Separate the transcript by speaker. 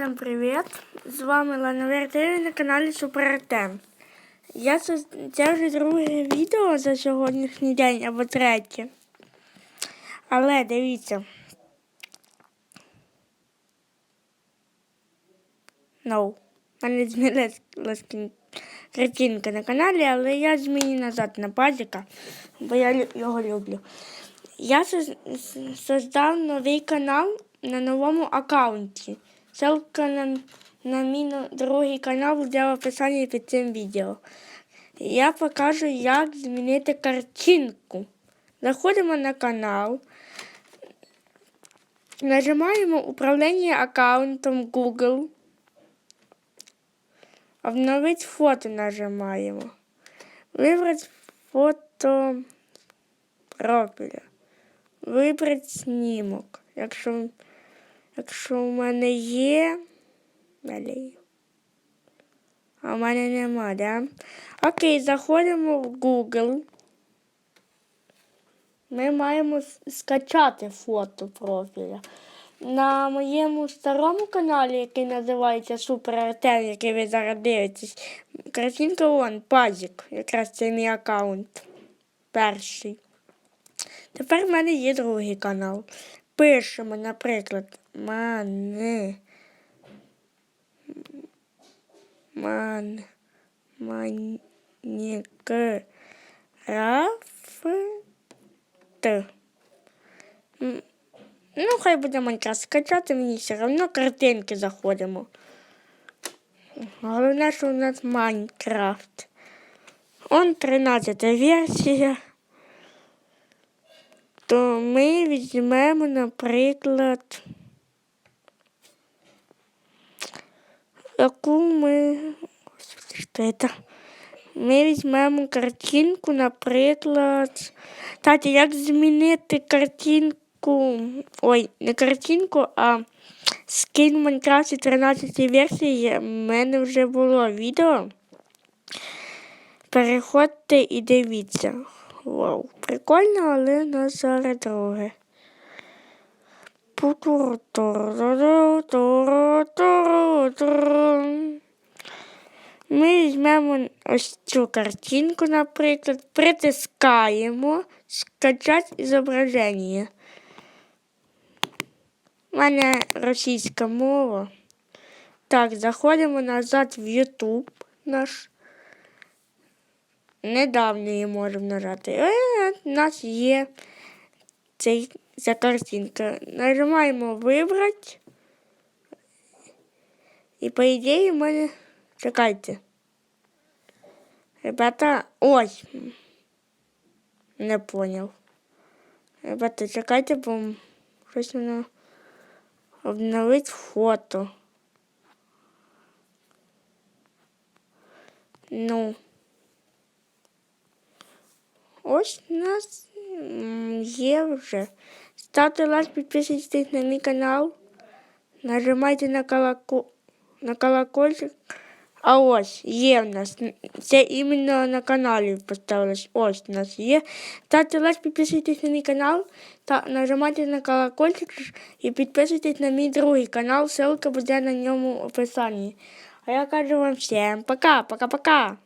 Speaker 1: Всем привіт! З вами Лана Вертеві на каналі Супер. Я соз- це вже друге відео за сьогоднішній день або третє. Але дивіться. No. У мене змінилась картинка на каналі, але я зміню назад на пазіка, бо я його люблю. Я создав новий канал на новому аккаунті. Ссылка на, на мій другий канал буде в описанні під цим відео. Я покажу, як змінити картинку. Заходимо на канал, нажимаємо управління аккаунтом Google. Обновить фото нажимаємо. Вибрати фото профіля. Вибрати знімок. Якщо, якщо в мене є. Далі. А в мене нема, да? Окей, заходимо в Google. Ми маємо скачати фото профіля. На моєму старому каналі, який називається Супер Артем, який ви зараз дивитесь, картинка вон, пазік. Якраз це мій аккаунт. Перший. Тепер в мене є другий канал. Пишемо, наприклад, мане. Ман. Майнкрафт. М, Ну, хай буде Майнкрафт скачати, мені все одно картинки заходимо. Головне, що у нас Майнкрафт. Он 13 версія. То ми візьмемо, наприклад, яку ми. Господи, що це? Ми візьмемо картинку, наприклад. Таті, як змінити картинку. Ой, не картинку, а скін в Майнкрафті 13 версії. У мене вже було відео. Переходьте і дивіться. Вау, прикольно, але на зараз друге. Ми візьмемо ось цю картинку, наприклад, притискаємо, скачати зображення. У мене російська мова. Так, заходимо назад в YouTube наш. Недавно її можемо нажати. Е, у нас є цей, ця картинка. Нажимаємо вибрати. І по ідеї в мене. Чекайте. Ребята, ой. Не поняв. Ребята, чекайте, бо щось воно обновить фото. Ну. Ось у нас м, є вже. Ставте лайк, підписуйтесь на мій канал. Нажимайте на колоко... на колокольчик. А ось є в нас. Це іменно на каналі поставилось. Ось у нас є. Ставте лайк, підписуйтесь на мій канал та нажимайте на колокольчик і підписуйтесь на мій другий канал. Ссылка буде на ньому в описанні. А я кажу вам всім пока, пока-пока.